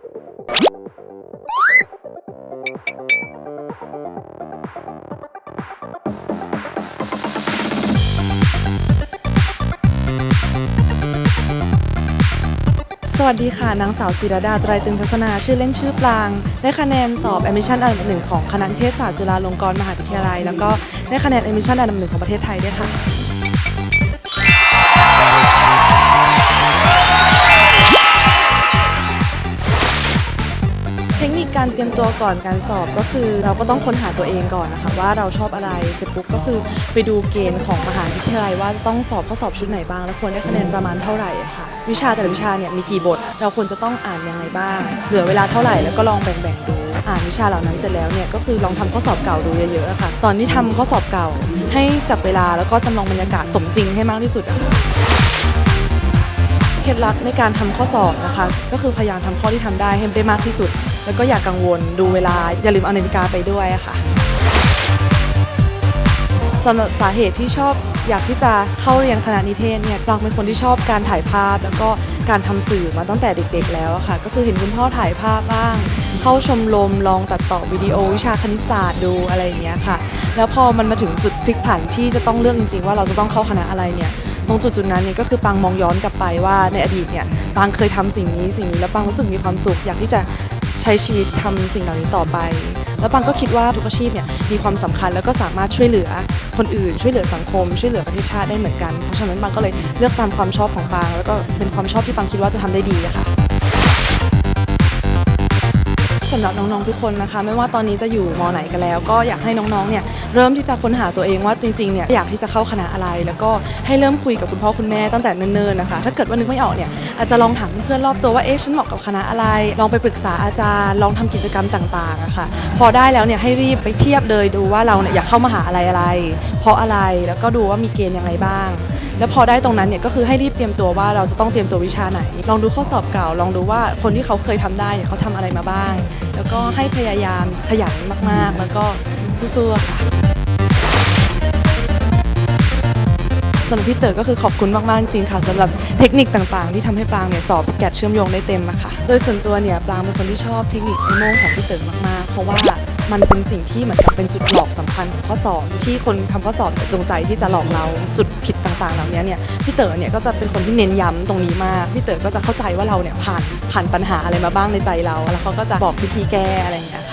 สวัสดีค่ะ นางสาวศิรดาไตรจึงทัศนาชื่อเล่นชื่อปราง ได้คะแนนสอบ admission อันดับหนึ่งของคณะเทศศาสตร์จุฬาลงกรณ์มหาวิทยาลัย แล้วก็ได้คะแนน admission อันดับหนึ่งของประเทศไทยด้วยค่ะ เทคนิคการเตรียมตัวก่อนการสอบก็คือ เราก็ต้องค้นหาตัวเองก่อนนะคะว่าเราชอบอะไรเสร็จปุ๊บก็คือไปดูเกณฑ์ของมหาวิทยาลัยว่าจะต้องสอบข้อสอบชุดไหนบ้าง แล้วควรได้คะแนนประมาณเท่าไหร่ะค่ะ วิชาแต่ละวิชาเนี่ยมีกี่บท เราควรจะต้องอ่านยังไงบ้าง เหลือเวลาเท่าไหร่แล้วก็ลองแบ่งๆดูอ่านวิชาเหล่านั้นเสร็จแล้วเนี่ยก็คือลองทำข้อสอบเก่าดูเยอะๆะค่ะ ตอนที่ทำข้อสอบเก่า ให้จับเวลาแล้วก็จำลองบรรยากาศสมจริงให้มากที่สุดเคล็ดลับในการทำข้อสอบนะคะ ก็คือพยายามทำข้อที่ทำได้ให้ได้มากที่สุด แล้วก็อย่ากกังวลดูเวลาอย่าลืมเอานาฬิกาไปด้วยอะค่ะสำหรับสาเหตุที่ชอบอยากที่จะเข้าเรียนคณะนิเทศเนี่ยปรางเป็นคนที่ชอบการถ่ายภาพ แล้วก็การทำสื่อมาตั้งแต่เด็กๆ แล้วค่ะ ก็คือเห็นคุณพ่อถ่ายภาพบ้าง เข้าชมรมลองตัดต่อวิดีโอวิชาคณิตศาสตร์ดูอะไรอย่างเงี้ยค่ะ แล้วพอมันมาถึงจุดพลิกผันที่จะต้องเลือกจริงๆว่าเราจะต้องเข้าคณะอะไรเนี่ยตรงจุดจุดๆนั้นเนี่ยก็คือปังมองย้อนกลับไปว่าในอดีตเนี่ยปังเคยทำสิ่งนี้สิ่งนี้แล้วปังรู้สึกมีความสุขอยากที่จะ ใช้ชีวิตทำสิ่งเหล่านี้ต่อไป แล้วปังก็คิดว่าทุกอาชีพเนี่ยมีความสำคัญแล้วก็สามารถช่วยเหลือคนอื่น ช่วยเหลือสังคม ช่วยเหลือประเทศชาติได้เหมือนกัน เพราะฉะนั้นปังก็เลยเลือกตามความชอบของปังแล้วก็เป็นความชอบที่ปังคิดว่าจะทำได้ดีะค่ะำหรับน้องๆทุกคนนะคะ ไม่ว่าตอนนี้จะอยู่มอไหนกันแล้ว ก็อยากให้น้องๆเนี่ยเริ่มที่จะค้นหาตัวเองว่าจริงๆเนี่ยอยากที่จะเข้าคณะอะไร แล้วก็ให้เริ่มคุยกับคุณพ่อคุณแม่ตั้งแต่เนิ่นๆนะคะ ถ้าเกิดว่านึกไม่ออกเนี่ยอาจจะลองถามเพื่อนรอบตัวว่าเอ๊ะฉันเหมาะกับคณะอะไร ลองไปปรึกษาอาจารย์ ลองทำกิจกรรมต่างๆอะค่ะพอได้แล้วเนี่ยให้รีบไปเทียบเลยดูว่าเราเนี่ยอยากเข้ามหาอะไรอะไร เพราะอะไรแล้วก็ดูว่ามีเกณฑ์ยังไงบ้าง แล้วพอได้ตรงนั้นเนี่ยก็คือให้รีบเตรียมตัวว่าเราจะต้องเตรียมตัววิชาไหน ลองดูข้อสอบเก่า ลองดูว่าคนที่เขาเคยทำได้เนี่ยเขาทำอะไรมาบ้าง แล้วก็ให้พยายามขยันมากๆ แล้วก็สู้ๆค่ะสำหรับพี่เต๋อก็คือขอบคุณมากๆจริงค่ะสำหรับเทคนิคต่างๆ ที่ทำให้ปรางเนี่ยสอบแกดเชื่อมโยงได้เต็มอะค่ะ โดยส่วนตัวเนี่ยปรางเป็นคนที่ชอบเทคนิคไอโม่งของพี่เต๋อมากๆ เพราะว่า มันเป็นสิ่งที่เหมือนกับเป็นจุดหลอกสำคัญของข้อสอบที่คนทำข้อสอบจงใจที่จะหลอกเราจุดผิดต่างๆเหล่านี้เนี่ยพี่เต๋อเนี่ยก็จะเป็นคนที่เน้นย้ำตรงนี้มากพี่เต๋อก็จะเข้าใจว่าเราเนี่ยผ่านผ่านปัญหาอะไรมาบ้างในใจเรา แล้วเขาก็จะบอกวิธีแก้อะไรอย่างเงี้ย